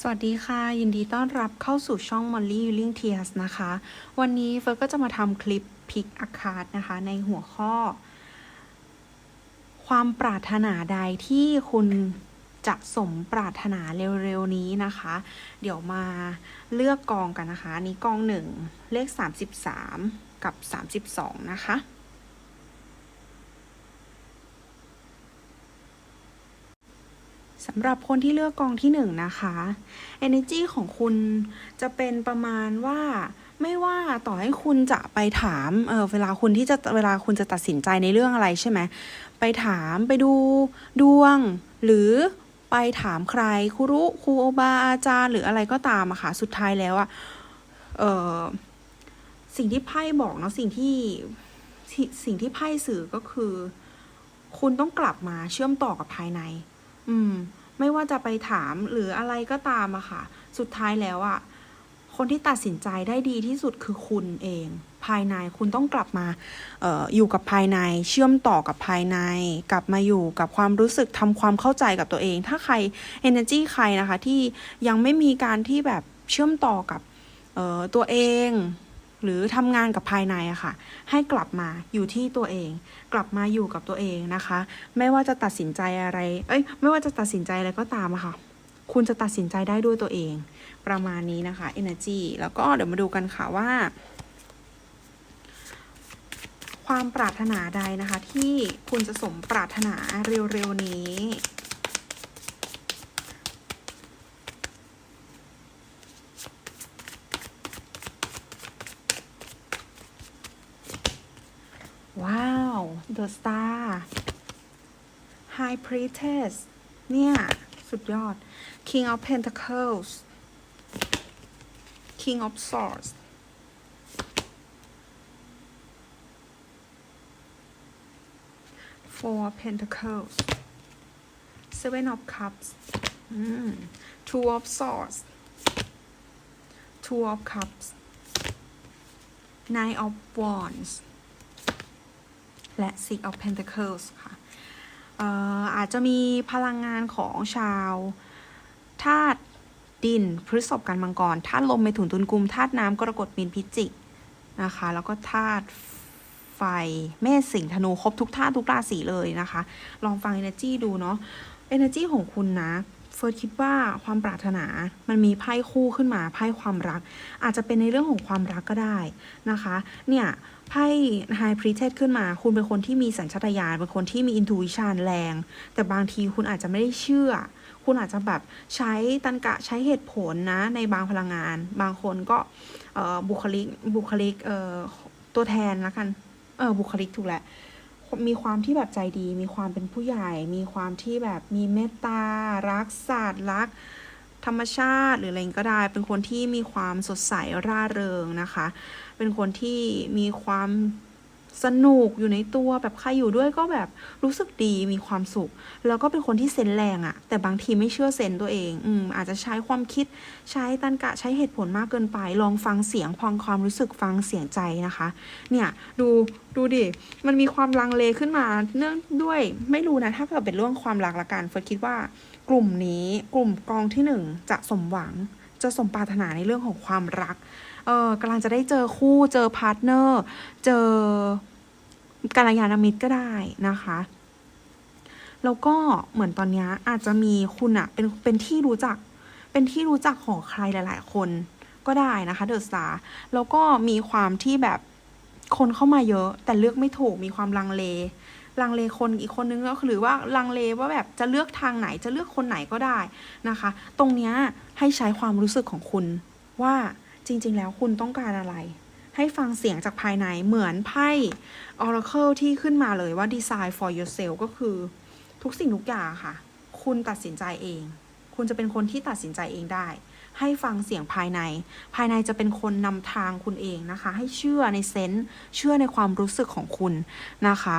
สวัสดีค่ะ ยินดีต้อนรับเข้าสู่ช่อง Molly y i l l i n g Tears นะคะ วันนี้เฟิร์ก็จะมาทำคลิปพิกอาคา d นะคะ ในหัวข้อ ความปรารถนาใดที่คุณจะสมปรารถนาเร็วๆนี้นะคะ เดี๋ยวมาเลือกกองกันนะคะนนี้กองหนึ่งเลข 33 กับ 32 นะคะ สำหรับคนที่เลือกกองที่หนึ่งนะคะ energy ของคุณจะเป็นประมาณว่าไม่ว่าต่อให้คุณจะไปถามเออเวลาคุณที่จะเวลาคุณจะตัดสินใจในเรื่องอะไรใช่ไหมไปถามไปดูดวง หรือไปถามใครครูรุครูโอบาอาจารย์หรืออะไรก็ตามอะค่ะสุดท้ายแล้วอะเออสิ่งที่ไพ่บอกเนาะสิ่งที่สิ่งที่ไพ่สื่อก็คือ คุณต้องกลับมาเชื่อมต่อกับภายใน อืม ไม่ว่าจะไปถามหรืออะไรก็ตามอะค่ะ สุดท้ายแล้วอะคนที่ตัดสินใจได้ดีที่สุดคือคุณเอง ภายในคุณต้องกลับมาเอออยู่กับภายในเชื่อมต่อกับภายใน กลับมาอยู่กับความรู้สึกทำความเข้าใจกับตัวเอง ถ้าใคร energy ใครนะคะ ที่ยังไม่มีการที่แบบเชื่อมต่อกับออตัวเอง หรือทำงานกับภายในอะค่ะ ให้กลับมาอยู่ที่ตัวเอง กลับมาอยู่กับตัวเองนะคะ ไม่ว่าจะตัดสินใจอะไร เอ้ย ไม่ว่าจะตัดสินใจอะไรก็ตามอะค่ะ คุณจะตัดสินใจได้ด้วยตัวเอง ประมาณนี้นะคะ energy แล้วก็เดี๋ยวมาดูกันค่ะว่า ความปรารถนาใดนะคะ ที่คุณจะสมปรารถนาเร็วๆนี้ The Star High Priestess เนี่ย สุดยอด King of Pentacles King of Swords Four of Pentacles Seven of Cups อืม Two of Swords Two of Cups Nine of Wands และ Six of Pentacles ค่ะเอ่ออาจจะมีพลังงานของชาวธาตุดินพฤษภกันมังกรธาตุลมเมถุนตุลกุมธาตุน้ำกรกฎมีนพิจิกนะคะ แล้วก็ธาตุไฟเมษสิงห์ธนูครบทุกธาตุทุกราศีเลยนะคะ ลองฟัง energy ดูเนาะ energy ของคุณนะ เฟิร์สคิดว่าความปรารถนา มันมีไพ่คู่ขึ้นมาไพ่ความรัก อาจจะเป็นในเรื่องของความรักก็ได้นะคะ เนี่ยไพ่ High Priestess ขึ้นมา คุณเป็นคนที่มีสัญชาตญาณเป็นคนที่มี intuition แรง แต่บางทีคุณอาจจะไม่ได้เชื่อ คุณอาจจะแบบใช้ตันกะใช้เหตุผลนะในบางพลังงาน บางคนก็บุคลิกบุคลิกเอ่อตัวแทนละกันเออบุคลิกถูกแหละ มีความที่แบบใจดี มีความเป็นผู้ใหญ่ มีความที่แบบมีเมตตา รักศาสตร์รัก ธรรมชาติหรืออะไรก็ได้ เป็นคนที่มีความสดใสร่าเริงนะคะ เป็นคนที่มีความ สนุกอยู่ในตัวแบบใครอยู่ด้วยก็แบบรู้สึกดีมีความสุข แล้วก็เป็นคนที่เซนแรงอะแต่บางทีไม่เชื่อเซนส์ตัวเองอืมอาจจะใช้ความคิดใช้ตันกะใช้เหตุผลมากเกินไป ลองฟังเสียงฟังความรู้สึกฟังเสียงใจนะคะ เนี่ยดูดูดิ มันมีความลังเลขึ้นมาเนื่องด้วยไม่รู้นะถ้าเกิดเป็นเรื่องความรักละกันเฟิร์สคิดว่ากลุ่มนี้กลุ่มกองที่หนึ่งจะสมหวังจะสมปรารถนาในเรื่องของความรัก เออกำลังจะได้เจอคู่เจอพาร์ทเนอร์ เจอกัลยาณมิตรก็ได้นะคะแล้วก็เหมือนตอนนี้อาจจะมีคุณอะเป็นเป็นที่รู้จักเป็นที่รู้จักของใครหลาย ๆ คนก็ได้นะคะเดอะสตาร์แล้วก็มีความที่แบบคนเข้ามาเยอะ แต่เลือกไม่ถูกมีความลังเล ลังเลคนอีกคนนึงก็หรือว่าลังเลว่าแบบจะเลือกทางไหนจะเลือกคนไหนก็ได้นะคะ ตรงเนี้ยให้ใช้ความรู้สึกของคุณว่า จริง ๆ แล้วคุณต้องการอะไร ให้ฟังเสียงจากภายในเหมือนไพ่ Oracle ที่ขึ้นมาเลยว่า Design for yourself ก็คือทุกสิ่งทุกอย่างค่ะ คุณตัดสินใจเอง คุณจะเป็นคนที่ตัดสินใจเองได้ ให้ฟังเสียงภายใน ภายในจะเป็นคนนำทางคุณเองนะคะ ให้เชื่อในเซนส์เชื่อในความรู้สึกของคุณนะคะ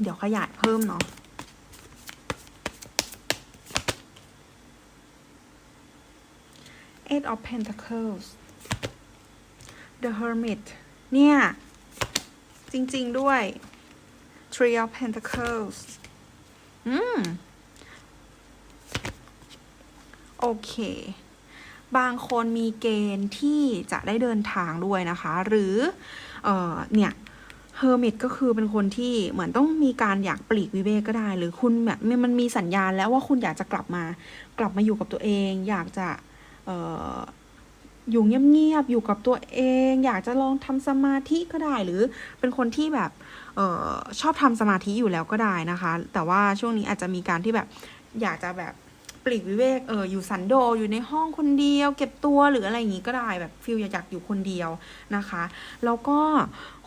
เดี๋ยวขยายเพิ่มเนาะ Eight of Pentacles The Hermit เนี่ย จริง ๆ ด้วย Three of Pentacles อืม โอเค บางคนมีเกณฑ์ที่จะได้เดินทางด้วยนะคะ หรือเออเนี่ยเฮอร์มิตก็คือเป็นคนที่เหมือนต้องมีการอยากปลีกวิเวกก็ได้ หรือคุณแบบมันมีสัญญาณแล้วว่าคุณอยากจะกลับมากลับมาอยู่กับตัวเอง อยากจะ อยู่เงียบๆอยู่กับตัวเอง อยากจะลองทำสมาธิก็ได้ หรือเป็นคนที่แบบออชอบทำสมาธิอยู่แล้วก็ได้นะคะ แต่ว่าช่วงนี้อาจจะมีการที่แบบอยากจะแบบปลีกวิเวกเอออยู่สันโดอยู่ในห้องคนเดียว เก็บตัวหรืออะไรอย่างงี้ก็ได้แบบฟิลอยากอยู่คนเดียวนะคะ แล้วก็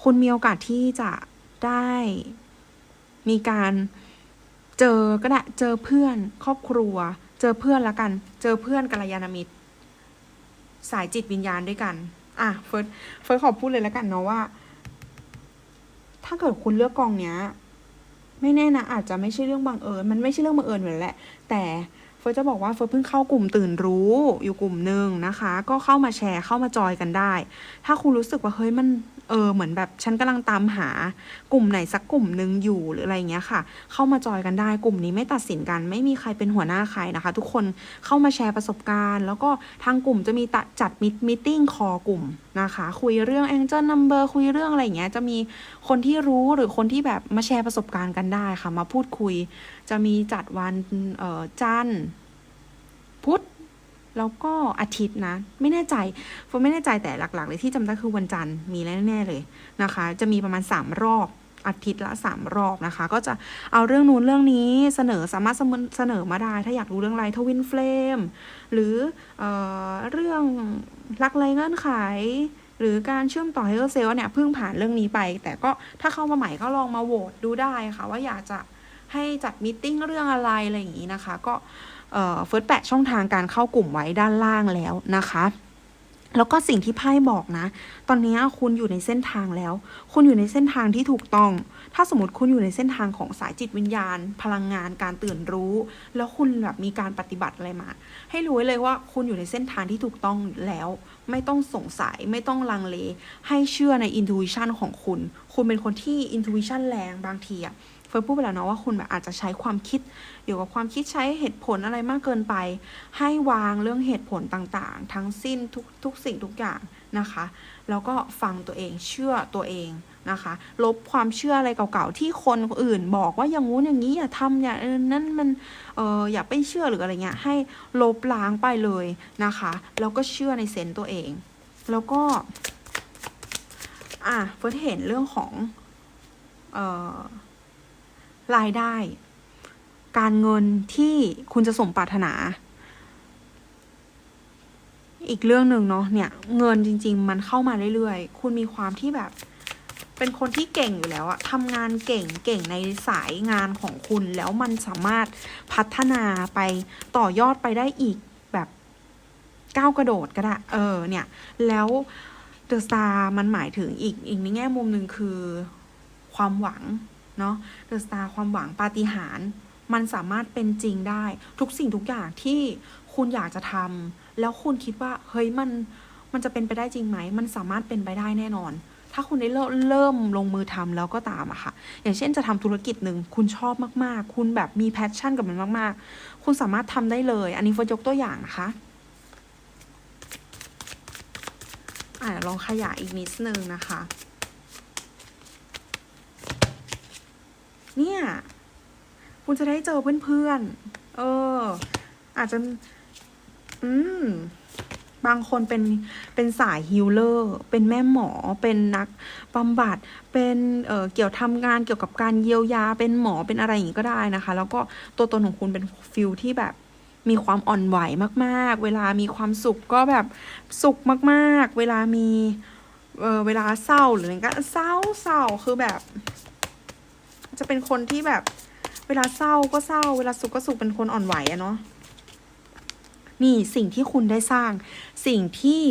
คุณมีโอกาสที่จะได้มีการเจอก็ได้เจอเพื่อนครอบครัว เจอเพื่อนละกัน เจอเพื่อนกัลยาณมิตร สายจิตวิญญาณด้วยกัน อะเฟิร์สเฟิร์สขอพูดเลยแล้วกันเนาะว่า ถ้าเกิดคุณเลือกกองเนี้ย ไม่แน่นะอาจจะไม่ใช่เรื่องบังเอิญ มันไม่ใช่เรื่องบังเอิญเหมือนแหละ แต่ เฟิร์จะบอกว่าเฟิร์เพิ่งเข้ากลุ่มตื่นรู้อยู่กลุ่มหนึ่งนะคะ ก็เข้ามาแชร์เข้ามาจอยกันได้ ถ้าคุณรู้สึกว่าเฮ้ยมันเออเหมือนแบบฉันกำลังตามหากลุ่มไหนสักกลุ่มหนึ่งอยู่หรืออะไรเงี้ยค่ะ เข้ามาจอยกันได้กลุ่มนี้ไม่ตัดสินกัน ไม่มีใครเป็นหัวหน้าใครนะคะ ทุกคนเข้ามาแชร์ประสบการณ์ แล้วก็ทางกลุ่มจะมีจัดมิทมิ팅คอกลุ่มนะคะ คุยเรื่อง Angel Number คุยเรื่องอะไรอย่างเงี้ย จะมีคนที่รู้หรือคนที่แบบมาแชร์ประสบการณ์กันได้ค่ะ มาพูดคุย จะมีจัดวันจันทร์พุธแล้วก็อาทิตย์นะ ไม่แน่ใจฟไม่แน่ใจแต่หลัก ๆ เลยที่จำได้คือวันจันทร์มีแน่ๆเลยนะคะ จะมีประมาณ 3 รอบ อาทิตย์ละ 3 รอบนะคะ ก็จะเอาเรื่องนู้นเรื่องนี้เสนอสามารถเสนอมาได้ ถ้าอยากรู้เรื่องไรทวินเฟลมหรือเออเรื่องรักไรเงื่อนไข หรือการเชื่อมต่อให้เซลเนี่ยเพิ่งผ่านเรื่องนี้ไป แต่ก็ถ้าเข้ามาใหม่ก็ลองมาโหวตดูได้ค่ะ ว่าอยากจะให้จัดมิ팅เรื่องอะไรอะไรอย่างนี้นะคะ ก็เฟิร์สแปะช่องทางการเข้ากลุ่มไว้ด้านล่างแล้วนะคะ แล้วก็สิ่งที่ไพ่บอกนะ ตอนนี้คุณอยู่ในเส้นทางแล้ว คุณอยู่ในเส้นทางที่ถูกต้อง ถ้าสมมติคุณอยู่ในเส้นทางของสายจิตวิญญาณ พลังงานการตื่นรู้ แล้วคุณแบบมีการปฏิบัติอะไรมา ให้รู้ไว้เลยว่าคุณอยู่ในเส้นทางที่ถูกต้องแล้ว ไม่ต้องสงสัยไม่ต้องลังเล ให้เชื่อในอินทูวิชันของคุณ คุณเป็นคนที่อินทูวิชันแรงบางทีอะ เฟิร์นพูดไปแล้วเนาะว่าคุณแบบอาจจะใช้ความคิดอยู่กับความคิดใช้เหตุผลอะไรมากเกินไป ให้วางเรื่องเหตุผลต่างๆ ทั้งสิ้นทุกทุกสิ่งทุกอย่างนะคะ แล้วก็ฟังตัวเองเชื่อตัวเองนะคะ ลบความเชื่ออะไรเก่าๆ ที่คนอื่นบอกว่าอย่างงู้นอย่างนี้อย่าทำอย่าเออนั่นมันเอออย่าไปเชื่อหรืออะไรเงี้ยให้ลบล้างไปเลยนะคะแล้วก็เชื่อในเซนต์ตัวเอง แล้วก็อะเฟิร์สเห็นเรื่องของเอ่อ รายได้ การเงินที่คุณจะสมปรารถนา อีกเรื่องหนึ่งเนาะเนี่ย เงินจริง ๆ มันเข้ามาเรื่อยๆ คุณมีความที่แบบ เป็นคนที่เก่งอยู่แล้วอะทำงานเก่งเก่งในสายงานของคุณแล้วมันสามารถพัฒนาไปต่อยอดไปได้อีกแบบก้าวกระโดดก็ได้ เออ เนี่ย แล้วเดอะสตาร์มันหมายถึงอีกอีกในแง่มุมหนึ่งคือความหวัง เนาะเดอะสตาร์ความหวังปาฏิหาริย์มันสามารถเป็นจริงได้ ทุกสิ่งทุกอย่างที่คุณอยากจะทำแล้วคุณคิดว่าเฮ้ยมันมันจะเป็นไปได้จริงไหม มันสามารถเป็นไปได้แน่นอน ถ้าคุณได้เริ่มลงมือทำแล้วก็ตามอะค่ะ อย่างเช่นจะทำธุรกิจหนึ่งคุณชอบมากๆ คุณแบบมีแพชชั่นกับมันมาก ๆ คุณสามารถทำได้เลย อันนี้เฟิร์สยกตัวอย่างนะคะอ่าลองขยายอีกนิดนึงนะคะ เนี่ย คุณจะได้เจอเพื่อนๆ เออ อาจจะ อืม บางคนเป็น เป็นสายฮิลเลอร์ เป็นแม่หมอ เป็นนักบำบัด เป็น เอ่อ เกี่ยวทำงานเกี่ยวกับการเยียวยา เป็นหมอ เป็นอะไรอย่างนี้ก็ได้นะคะ แล้วก็ตัวตนของคุณเป็นฟิลที่แบบมีความอ่อนไหวมากๆ เวลามีความสุขก็แบบสุขมากๆ เวลามีเเวลาเศร้าหรืออะไรก็เศร้าเศร้าคือแบบ จะเป็นคนที่แบบ เวลาเศร้าก็เศร้า เวลาสุขก็สุขเป็นคนอ่อนไหวอะเนาะนี่สิ่งที่คุณได้สร้าง สิ่งที่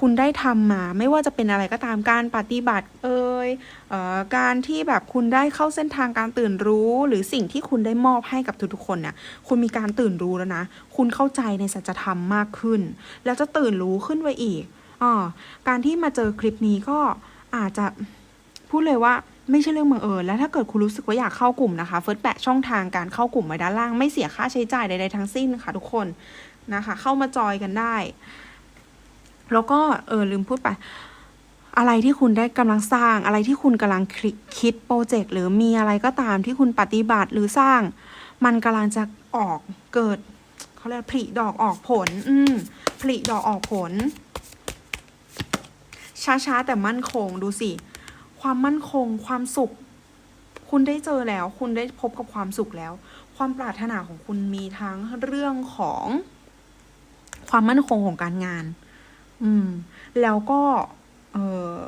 คุณได้ทำมา ไม่ว่าจะเป็นอะไรก็ตามการปฏิบัติ เอ่ยเออการที่แบบคุณได้เข้าเส้นทางการตื่นรู้ หรือสิ่งที่คุณได้มอบให้กับทุกๆคนเนี่ยคุณมีการตื่นรู้แล้วนะ คุณเข้าใจในสัจธรรมมากขึ้น แล้วจะตื่นรู้ขึ้นไปอีกออการที่มาเจอคลิปนี้ก็อาจจะพูดเลยว่า ไม่ใช่เรื่องบังเอิญและถ้าเกิดคุณรู้สึกว่าอยากเข้ากลุ่มนะคะเฟิร์สแปะช่องทางการเข้ากลุ่มไว้ด้านล่าง ไม่เสียค่าใช้จ่ายใดๆทั้งสิ้นค่ะทุกคนนะคะ เข้ามาจอยกันได้ แล้วก็เออลืมพูดไปอะไรที่คุณได้กำลังสร้าง อะไรที่คุณกำลังคิดโปรเจกต์หรือมีอะไรก็ตามที่คุณปฏิบัติหรือสร้าง มันกำลังจะออกเกิดเขาเรียกผลิดอกออกผล อืมผลิดอกออกผลช้าๆแต่มั่นคงดูสิ ความมั่นคง ความสุข คุณได้เจอแล้ว คุณได้พบกับความสุขแล้ว ความปรารถนาของคุณมีทั้งเรื่องของ ความมั่นคงของการงาน อืม แล้วก็เออ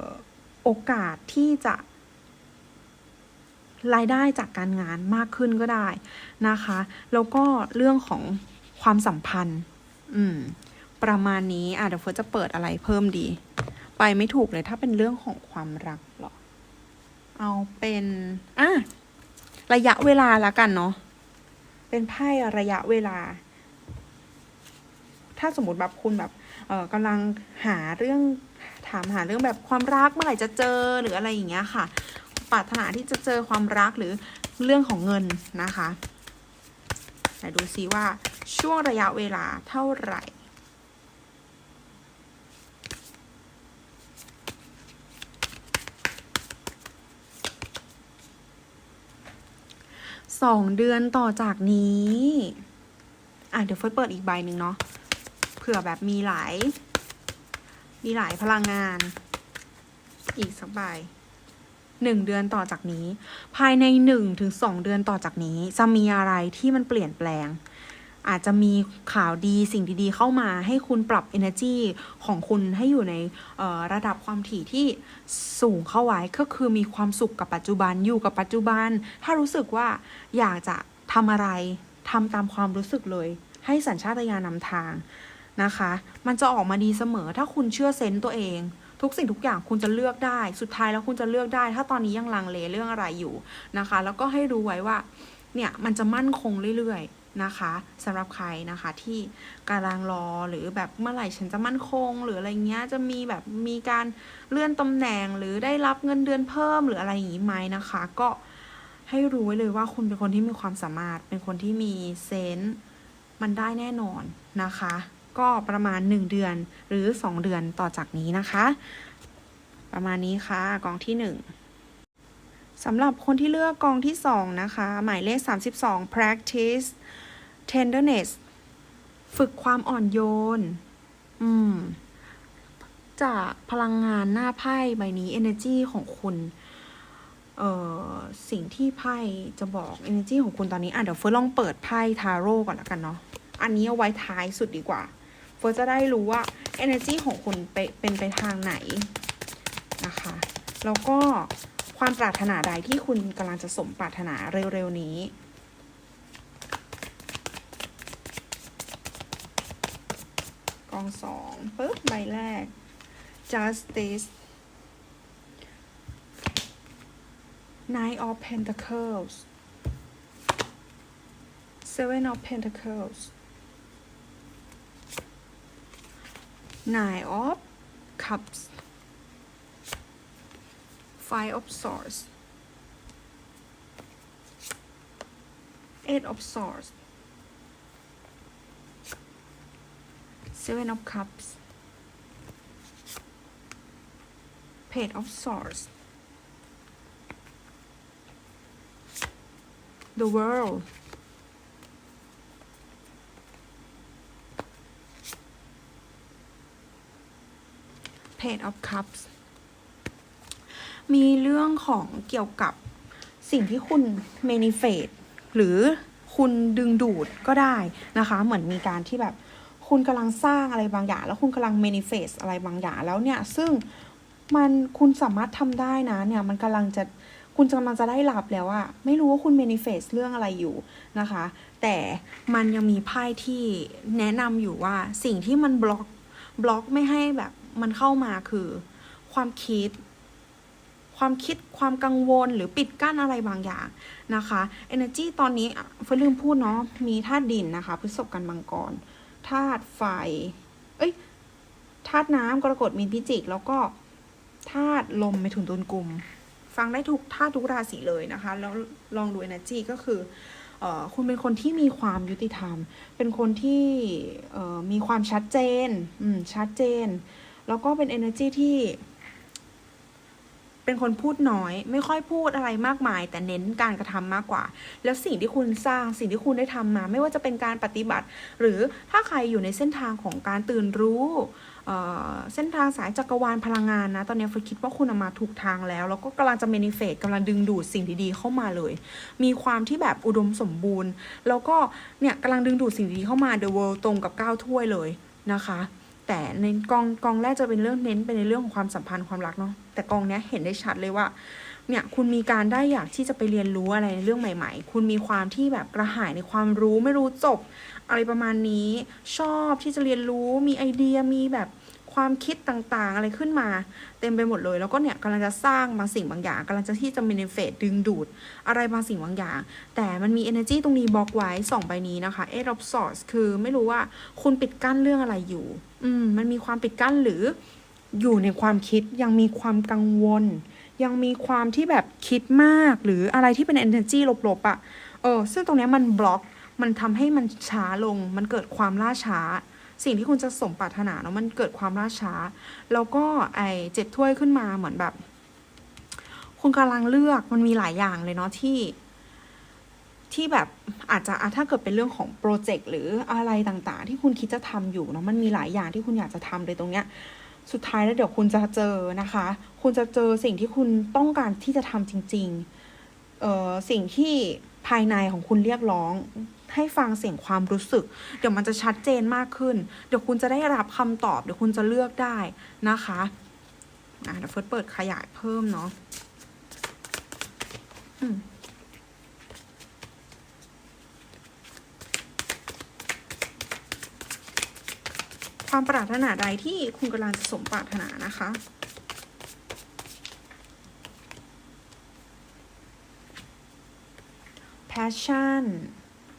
โอกาสที่จะรายได้จากการงานมากขึ้นก็ได้นะคะ แล้วก็เรื่องของความสัมพันธ์ อืม ประมาณนี้อะเดี๋ยวเฟิร์สจะเปิดอะไรเพิ่มดี ไปไม่ถูกเลยถ้าเป็นเรื่องของความรักหรอ เอาเป็นอะระยะเวลาละกันเนาะเป็นไพ่ระยะเวลา ถ้าสมมติแบบคุณแบบ เออกำลังหาเรื่องถามหาเรื่องแบบความรักเมื่อไหร่จะเจอหรืออะไรอย่างเงี้ยค่ะปรารถนาที่จะเจอความรักหรือเรื่องของเงินนะคะไหนดูซิว่าช่วงระยะเวลาเท่าไหร่ สองเดือนต่อจากนี้ อะเดี๋ยวเฟิร์สเปิดอีกใบหนึ่งเนาะเผื่อแบบมีหลาย มีหลายพลังงาน อีกสักใบหนึ่งเดือนต่อจากนี้ ภายในหนึ่งถึงสองเดือนต่อจากนี้ จะมีอะไรที่มันเปลี่ยนแปลง อาจจะมีข่าวดีสิ่งดีๆ เข้ามาให้คุณปรับ energy ของคุณให้อยู่ในระดับความถี่ที่สูงเข้าไว้ก็คือมีความสุขกับปัจจุบันอยู่กับปัจจุบัน ถ้ารู้สึกว่าอยากจะทำอะไรทำตามความรู้สึกเลย ให้สัญชาตญาณนำทางนะคะ มันจะออกมาดีเสมอถ้าคุณเชื่อเซนต์ตัวเองทุกสิ่งทุกอย่างคุณจะเลือกได้ สุดท้ายแล้วคุณจะเลือกได้ ถ้าตอนนี้ยังลังเลเรื่องอะไรอยู่นะคะ แล้วก็ให้รู้ไว้ว่า เนี่ยมันจะมั่นคงเรื่อยๆ นะคะสำหรับใครนะคะที่กำลังรอหรือแบบเมื่อไหร่ฉันจะมั่นคง หรืออะไรเงี้ยจะมีแบบมีการเลื่อนตำแหน่งหรือได้รับเงินเดือนเพิ่มหรืออะไรอย่างนี้ไหมนะคะ ก็ให้รู้ไว้เลยว่าคุณเป็นคนที่มีความสามารถ เป็นคนที่มีเซนส์มันได้แน่นอนนะคะ ก็ประมาณ 1 เดือนหรือ 2 เดือนต่อจากนี้นะคะ ประมาณนี้ค่ะกองที่ 1สำหรับคนที่เลือกกองที่ 2 นะคะ หมายเลข 32 practice tenderness ฝึกความอ่อนโยน อืม จากพลังงานหน้าไพ่ใบนี้ energy ของคุณ เอ่อ สิ่งที่ไพ่จะบอก energy ของคุณตอนนี้ อะ เดี๋ยวเฟิร์สลองเปิดไพ่ทาโร่ก่อนละกันเนาะ อันนี้เอาไว้ท้ายสุดดีกว่า เฟิร์สจะได้รู้ว่า energy ของคุณไปเป็นไปทางไหนนะคะ แล้วก็ความปรารถนาใดที่คุณกำลังจะสมปรารถนาเร็วๆนี้ องสองปึ๊บใบแรก justice nine of pentacles seven of pentacles nine of cups five of swords eight of swords seven of cups page of swords the world page of cups มีเรื่องของเกี่ยวกับสิ่งที่คุณ manifest หรือคุณดึงดูดก็ได้นะคะ เหมือนมีการที่แบบ คุณกำลังสร้างอะไรบางอย่าง แล้วคุณกำลัง manifest อะไรบางอย่างแล้วเนี่ยซึ่งมันคุณสามารถทำได้นะเนี่ยมันกำลังจะคุณกำลังจะได้รับแล้วอะไม่รู้ว่าคุณ manifest เรื่องอะไรอยู่นะคะ แต่มันยังมีไพ่ที่แนะนำอยู่ว่าสิ่งที่มันบล็อกบล็อกไม่ให้แบบมันเข้ามาคือ ความคิด ความคิดความกังวลหรือปิดกั้นอะไรบางอย่างนะคะ energy ตอนนี้เฟลืมพูดเนาะมีธาตุดินนะคะพฤษภกันมังกร ธาตุไฟ เอ้ยธาตุน้ำกรกฎมีนพิจิก แล้วก็ธาตุลมเมถุนตุลกลุ่ม ฟังได้ทุกธาตุทุกราศีเลยนะคะ แล้วลองดู energy ก็คือคุณเป็นคนที่มีความยุติธรรม เป็นคนที่มีความชัดเจน อืม ชัดเจน แล้วก็เป็น energy ที่ เป็นคนพูดน้อย ไม่ค่อยพูดอะไรมากมาย แต่เน้นการกระทำมากกว่า แล้วสิ่งที่คุณสร้างสิ่งที่คุณได้ทำมา ไม่ว่าจะเป็นการปฏิบัติ หรือถ้าใครอยู่ในเส้นทางของการตื่นรู้เเส้นทางสายจักรวาลพลังงานนะ ตอนนี้เฟิร์คิดว่าคุณเอามาถูกทางแล้ว แล้วก็กำลังจะเมนิเฟตกำลังดึงดูดสิ่งดีๆเข้ามาเลย มีความที่แบบอุดมสมบูรณ์ แล้วก็เนี่ยกำลังดึงดูดสิ่งดีๆเข้ามา The World ตรงกับ9ถ้วยเลยนะคะ แต่ในกองกองแรกจะเป็นเรื่องเน้นไปในเรื่องของความสัมพันธ์ความรักเนาะแต่กองเนี้ยเห็นได้ชัดเลยว่าเนี่ยคุณมีการได้อยากที่จะไปเรียนรู้อะไรในเรื่องใหม่ ๆ คุณมีความที่แบบกระหายในความรู้ไม่รู้จบ อะไรประมาณนี้ชอบที่จะเรียนรู้มีไอเดียมีแบบความคิดต่างๆ อะไรขึ้นมา เต็มไปหมดเลย แล้วก็เนี่ยกำลังจะสร้างบางสิ่งบางอย่างกำลังจะที่จะมินิเฟตดึงดูด อะไรบางสิ่งบางอย่าง แต่มันมี energy ตรงนี้บล็อกไว้สองใบนี้นะคะ eight of swords คือไม่รู้ว่าคุณปิดกั้นเรื่องอะไรอยู่ อืมมันมีความปิดกั้นหรืออยู่ในความคิดยังมีความกังวล ยังมีความที่แบบคิดมากหรืออะไรที่เป็น energy ลบๆอะ่ะเออซึ่งตรงนี้มันบล็อกมันทำให้มันช้าลง มันเกิดความล่าช้า สิ่งที่คุณจะสมปรารถนาเนาะมันเกิดความล่าช้า แล้วก็ไอเจ็ดถ้วยขึ้นมาเหมือนแบบ คุณกำลังเลือกมันมีหลายอย่างเลยเนาะที่ ที่แบบอาจจะอะถ้าเกิดเป็นเรื่องของโปรเจกต์หรืออะไรต่างๆ ที่คุณคิดจะทำอยู่เนาะมันมีหลายอย่างที่คุณอยากจะทำเลยตรงเนี้ยสุดท้ายแล้วเดี๋ยวคุณจะเจอนะคะ คุณจะเจอสิ่งที่คุณต้องการที่จะทำจริงๆเอ่อสิ่งที่ภายในของคุณเรียกร้อง ให้ฟังเสียงความรู้สึก เดี๋ยวมันจะชัดเจนมากขึ้น เดี๋ยวคุณจะได้รับคำตอบ เดี๋ยวคุณจะเลือกได้นะคะอะเดี๋ยวเฟิร์สเปิดขยายเพิ่มเนาะอืม ความปรารถนาใดที่คุณกำลังจะสมปรารถนานะคะ passion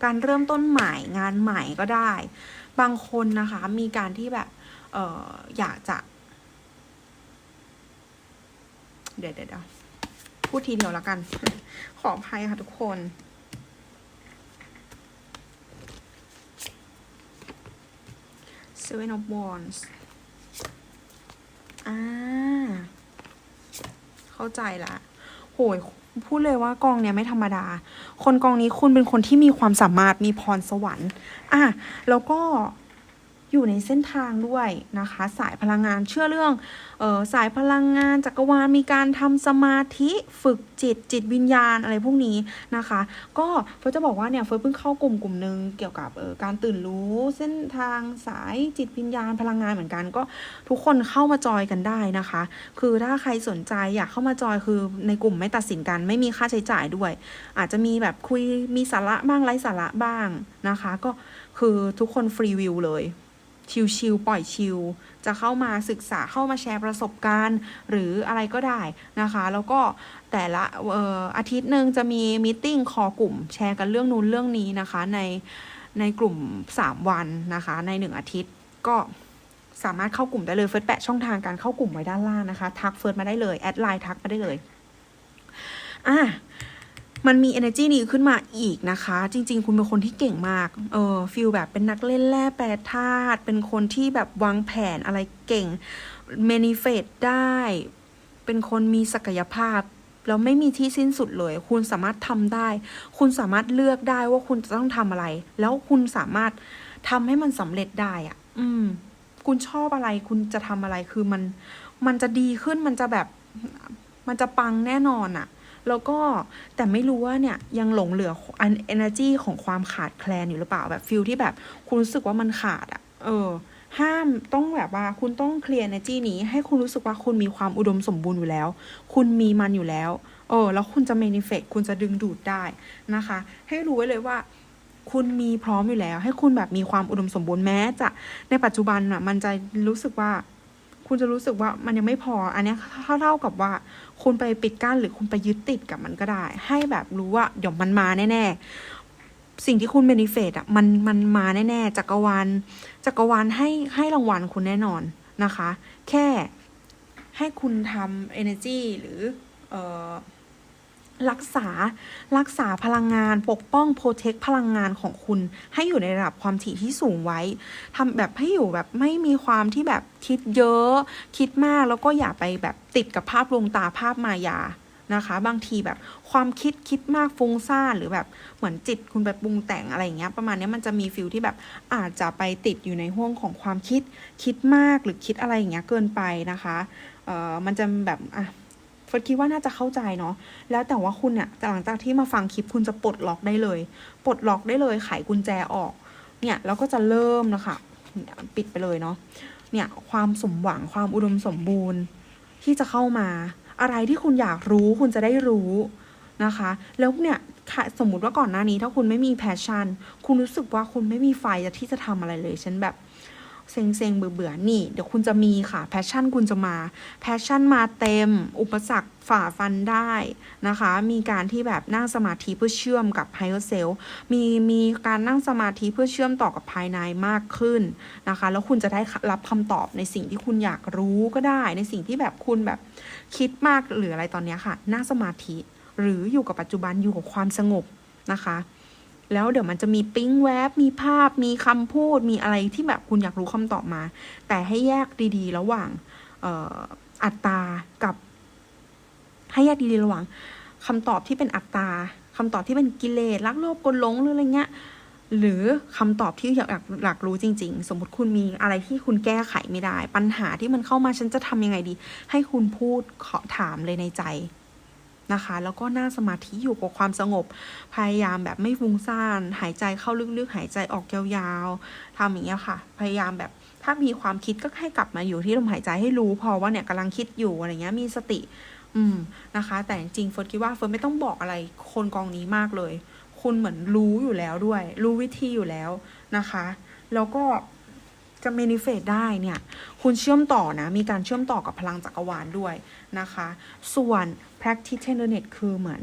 การเริ่มต้นใหม่งานใหม่ก็ได้ บางคนนะคะมีการที่แบบเอออยากจะเดี๋ยวเดี๋ยวเดี๋ยวพูดทีเดียวแล้วกัน ขออภัยค่ะทุกคน Seven of Wands อ่า เข้าใจละ โหย พูดเลยว่ากองเนี้ยไม่ธรรมดา คนกองนี้คุณเป็นคนที่มีความสามารถมีพรสวรรค์ อะ แล้วก็ อยู่ในเส้นทางด้วยนะคะ สายพลังงานเชื่อเรื่องออสายพลังงานจักรวาลมีการทำสมาธิฝึกจิตจิตวิญญาณอะไรพวกนี้นะคะ ก็เฟิร์สจะบอกว่าเนี่ยเฟิร์สเพิ่งเข้ากลุ่มกลุ่มหนึ่งเกี่ยวกับออการตื่นรู้เส้นทางสายจิตวิญญาณพลังงานเหมือนกัน ก็ทุกคนเข้ามาจอยกันได้นะคะ คือถ้าใครสนใจอยากเข้ามาจอยคือในกลุ่มไม่ตัดสินกันไม่มีค่าใช้จ่ายด้วย อาจจะมีแบบคุยมีสาระบ้างไร้สาระบ้างนะคะ ก็คือทุกคนฟรีวิวเลย ชิลๆปล่อยชิลจะเข้ามาศึกษาเข้ามาแชร์ประสบการณ์ หรืออะไรก็ได้นะคะ แล้วก็แต่ละอออาทิตย์หนึ่งจะมีมิ팅คอกลุ่มแชร์กันเรื่องนู้นเรื่องนี้นะคะ ในในกลุ่ม 3 วันนะคะ ใน 1 อาทิตย์ก็สามารถเข้ากลุ่มได้เลยเฟิร์สแปะช่องทางการเข้ากลุ่มไว้ด้านล่างนะคะ ทักเฟิร์สมาได้เลย แอดไลน์ทักมาได้เลย อะ มันมี energy นี้ขึ้นมาอีกนะคะ จริง ๆ คุณเป็นคนที่เก่งมาก เออฟิลแบบเป็นนักเล่นแร่แปรธาตุเป็นคนที่แบบวางแผนอะไรเก่ง manifest ได้ เป็นคนมีศักยภาพแล้วไม่มีที่สิ้นสุดเลย คุณสามารถทำได้ คุณสามารถเลือกได้ว่าคุณจะต้องทำอะไร แล้วคุณสามารถทำให้มันสำเร็จได้อะอืม คุณชอบอะไร คุณจะทำอะไร คือมัน มันจะดีขึ้น มันจะแบบ มันจะปังแน่นอนอะ แล้วก็แต่ไม่รู้ว่าเนี่ยยังหลงเหลืออัน energy ของความขาดแคลนอยู่หรือเปล่าแบบฟิลที่แบบคุณรู้สึกว่ามันขาดอะเออ ห้ามต้องแบบว่าคุณต้องเคลียร์ energy นี้ให้คุณรู้สึกว่าคุณมีความอุดมสมบูรณ์อยู่แล้ว คุณมีมันอยู่แล้ว เออ แล้วคุณจะ manifest คุณจะดึงดูดได้นะคะ ให้รู้ไว้เลยว่าคุณมีพร้อมอยู่แล้ว ให้คุณแบบมีความอุดมสมบูรณ์แม้จะในปัจจุบันอะ มันจะรู้สึกว่า คุณจะรู้สึกว่ามันยังไม่พอ อันนี้เท่ากับว่า คุณไปปิดกั้นหรือคุณไปยึดติดกับมันก็ได้ ให้แบบรู้ว่าเดี๋ยวมันมาแน่ๆ สิ่งที่คุณเบนิเฟตอะมันมันมาแน่ๆจักรวาลจักรวาลให้ให้รางวัลคุณแน่นอนนะคะ แค่ให้คุณทำ energy หรือเอ่อ รักษารักษาพลังงานปกป้องโปรเทคพลังงานของคุณ ให้อยู่ในระดับความถี่ที่สูงไว้ทำแบบให้อยู่แบบไม่มีความที่แบบคิดเยอะ คิดมากแล้วก็อย่าไปแบบติดกับภาพลวงตาภาพมายานะคะ บางทีแบบความคิดคิดมากฟุ้งซ่านหรือแบบเหมือนจิตคุณไปปรุงแต่งอะไรอย่างเงี้ยประมาณนี้มันจะมีฟิลที่แบบอาจจะไปติดอยู่ในห่วงของความคิดคิดมากหรือคิดอะไรอย่างเงี้ยเกินไปนะคะเออมันจะแบบอะ เฟิร์สคิดว่าน่าจะเข้าใจเนาะแล้วแต่ว่าคุณเนี่ยหลังจากที่มาฟังคลิปคุณจะปลดล็อกได้เลย ปลดล็อกได้เลยไขกุญแจออก เนี่ยแล้วก็จะเริ่มนะคะปิดไปเลยเนาะเนี่ยความสมหวังความอุดมสมบูรณ์ที่จะเข้ามา อะไรที่คุณอยากรู้คุณจะได้รู้นะคะ แล้วเนี่ยสมมุติว่าก่อนหน้านี้ถ้าคุณไม่มีแพชชั่น คุณรู้สึกว่าคุณไม่มีไฟจะที่จะทำอะไรเลยฉันแบบ เซ็งๆ เบื่อๆ นี่ เดี๋ยวคุณจะมีค่ะ แพชชั่นคุณจะมา แพชชั่นมาเต็ม อุปสรรคฝ่าฟันได้นะคะ มีการที่แบบนั่งสมาธิเพื่อเชื่อมกับ higher self มีมีการนั่งสมาธิเพื่อเชื่อมต่อกับภายในมากขึ้นนะคะ แล้วคุณจะได้รับคำตอบในสิ่งที่คุณอยากรู้ก็ได้ ในสิ่งที่แบบคุณแบบคิดมากหรืออะไรตอนนี้ค่ะนั่งสมาธิ หรืออยู่กับปัจจุบันอยู่กับความสงบนะคะ แล้วเดี๋ยวมันจะมีปิ๊งแวบ มีภาพ มีคำพูด มีอะไรที่แบบคุณอยากรู้คำตอบมา แต่ให้แยกดีๆ ระหว่างอัตตากับ ให้แยกดีๆระหว่างคำตอบที่เป็นอัตตาคำตอบที่เป็นกิเลสรักโลภกลหลงหรืออะไรเงี้ยหรือคำตอบที่อยากอยากอยากรู้จริง ๆ สมมติคุณมีอะไรที่คุณแก้ไขไม่ได้ ปัญหาที่มันเข้ามาฉันจะทำยังไงดี ให้คุณพูดขอถามเลยในใจ นะคะ แล้วก็นั่งสมาธิอยู่กับความสงบ พยายามแบบไม่ฟุ้งซ่าน หายใจเข้าลึกๆ หายใจออกยาวๆทำอย่างเงี้ยค่ะ พยายามแบบถ้ามีความคิดก็ให้กลับมาอยู่ที่ลมหายใจให้รู้พอว่าเนี่ยกำลังคิดอยู่อะไรเงี้ยมีสติ อืมนะคะ แต่จริงเฟิร์สคิดว่าเฟิร์สไม่ต้องบอกอะไรคนกองนี้มากเลย คุณเหมือนรู้อยู่แล้วด้วย รู้วิธีอยู่แล้วนะคะ แล้วก็จะเมนิเฟตได้เนี่ย คุณเชื่อมต่อนะ มีการเชื่อมต่อกับพลังจักรวาลด้วยนะคะ ส่วน practice tenderness คือเหมือน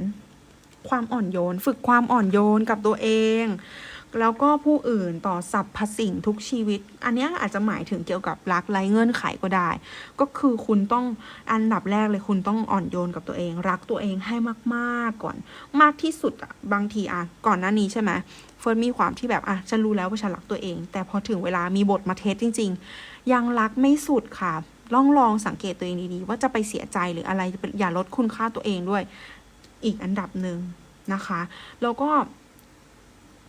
ความอ่อนโยน ฝึกความอ่อนโยนกับตัวเอง แล้วก็ผู้อื่นต่อสรรพสิ่งทุกชีวิต อันนี้อาจจะหมายถึงเกี่ยวกับรักไร้เงื่อนไขก็ได้ ก็คือคุณต้องอันดับแรกเลยคุณต้องอ่อนโยนกับตัวเอง รักตัวเองให้มากๆก่อน มากที่สุดอะบางทีอะก่อนหน้านี้ใช่ไหมเฟิร์นมีความที่แบบอะฉันรู้แล้วว่าฉันรักตัวเอง แต่พอถึงเวลามีบทมาเทสจริง ๆ ยังรักไม่สุดค่ะ ลองลองสังเกตตัวเองดีๆ ว่าจะไปเสียใจหรืออะไรอย่าลดคุณค่าตัวเองด้วย อีกอันดับหนึ่งนะคะแล้วก็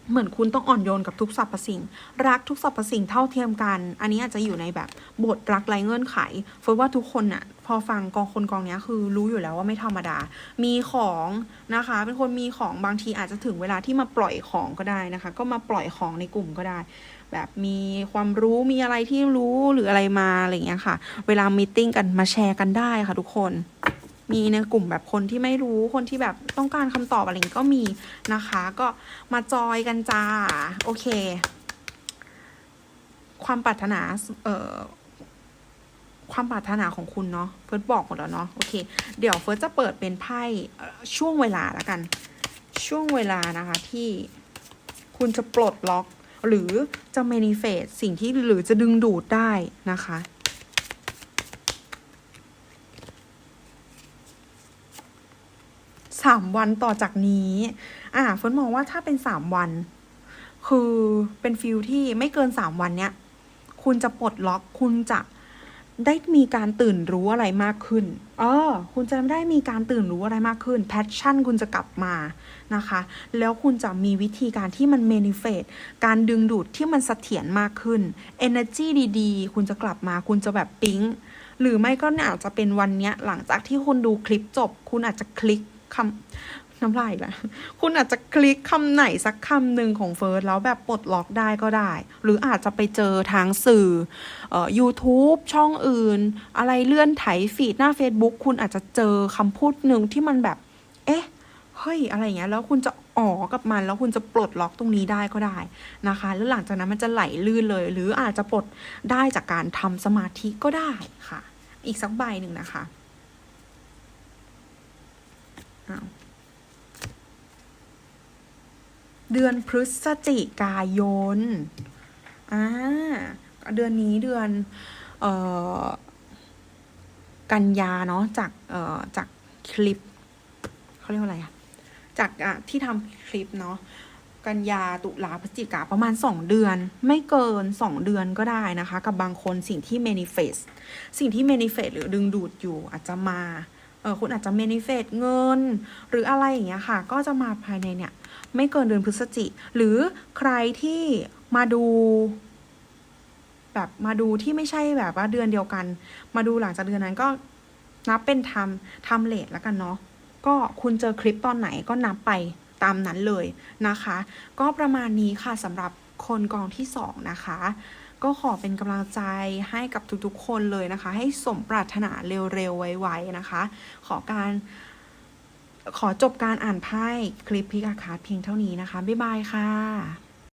เหมือนคุณต้องอ่อนโยนกับทุกสรรพสิ่ง รักทุกสรรพสิ่งเท่าเทียมกัน อันนี้อาจจะอยู่ในแบบบทรักไรเงื่อนไขเฟิร์สว่าทุกคนน่ะ พอฟังกองคนกองนี้คือรู้อยู่แล้วว่าไม่ธรรมดา มีของนะคะ เป็นคนมีของบางทีอาจจะถึงเวลาที่มาปล่อยของก็ได้นะคะ ก็มาปล่อยของในกลุ่มก็ได้ แบบมีความรู้มีอะไรที่รู้หรืออะไรมาอะไรอย่างเงี้ยค่ะ เวลามีติ้งกันมาแชร์กันได้ค่ะทุกคน มีในกลุ่มแบบคนที่ไม่รู้คนที่แบบต้องการคำตอบอะไรอย่างงี้ก็มีนะคะ ก็มาจอยกันจ้า โอเค ความปรารถนาเอ่อความปรารถนาของคุณเนาะเฟิร์สบอกหมดแล้วเนาะโอเค เดี๋ยวเฟิร์สจะเปิดเป็นไพ่ช่วงเวลาแล้วกัน ช่วงเวลานะคะที่คุณจะปลดล็อก หรือจะ manifest สิ่งที่หรือจะดึงดูดได้นะคะสามวันต่อจากนี้ อ่าเฟิร์นมองว่าถ้าเป็นสามวัน คือเป็นฟิลที่ไม่เกินสามวันเนี้ย คุณจะปลดล็อก คุณจะ ได้มีการตื่นรู้อะไรมากขึ้น เออ คุณจะได้มีการตื่นรู้อะไรมากขึ้น แพชชั่นคุณจะกลับมานะคะ แล้วคุณจะมีวิธีการที่มันเมนิเฟตการดึงดูดที่มันเสถียรมากขึ้น energy ดีๆ คุณจะกลับมา คุณจะแบบปิ๊ง หรือไม่ก็อาจจะเป็นวันนี้หลังจากที่คุณดูคลิปจบ คุณอาจจะคลิกคำ น้ำลายอีกแล้วคุณอาจจะคลิกคำไหนสักคำหนึ่งของเฟิร์สแล้วแบบปลดล็อกได้ก็ได้ หรืออาจจะไปเจอทางสื่อเอ่อ YouTube ช่องอื่น อะไรเลื่อนไถฟีดหน้า Facebook คุณอาจจะเจอคำพูดหนึ่งที่มันแบบ เอ๊ะ เฮ้ย อะไรเงี้ย แล้วคุณจะอ๋อกับมัน แล้วคุณจะปลดล็อกตรงนี้ได้ก็ได้นะคะ แล้วหลังจากนั้นมันจะไหลลื่นเลย หรืออาจจะปลดได้จากการทำสมาธิก็ได้ค่ะ อีกสักใบหนึ่งนะคะอ้าว เดือนพฤศจิกายน อ่า เดือนนี้เดือนเอ่อกันยาเนาะจากเอ่อจากคลิปเขาเรียกว่าอะไรอะจากอะที่ทำคลิปเนาะกันยาตุลาพฤศจิกาประมาณ 2 เดือน ไม่เกิน 2 เดือนก็ได้นะคะ กับบางคนสิ่งที่ manifest สิ่งที่ manifest หรือดึงดูดอยู่อาจจะมาเออคุณอาจจะ manifest เงิน หรืออะไรอย่างเงี้ยค่ะ ก็จะมาภายในเนี่ย ไม่เกินเดือนพฤศจิ หรือใครที่มาดู แบบมาดูที่ไม่ใช่แบบว่าเดือนเดียวกัน มาดูหลังจากเดือนนั้นก็นับเป็นทำทำเลทแล้วกันเนาะก็คุณเจอคลิปตอนไหนก็นับไปตามนั้นเลยนะคะ ก็ประมาณนี้ค่ะสำหรับคนกองที่สองนะคะ ก็ขอเป็นกำลังใจให้กับทุกๆคนเลยนะคะ ให้สมปรารถนาเร็วๆไวๆนะคะ ขอการ ขอจบการอ่านไพ่คลิปพิกาคาร์ดเพียงเท่านี้นะคะ บ๊ายบายค่ะ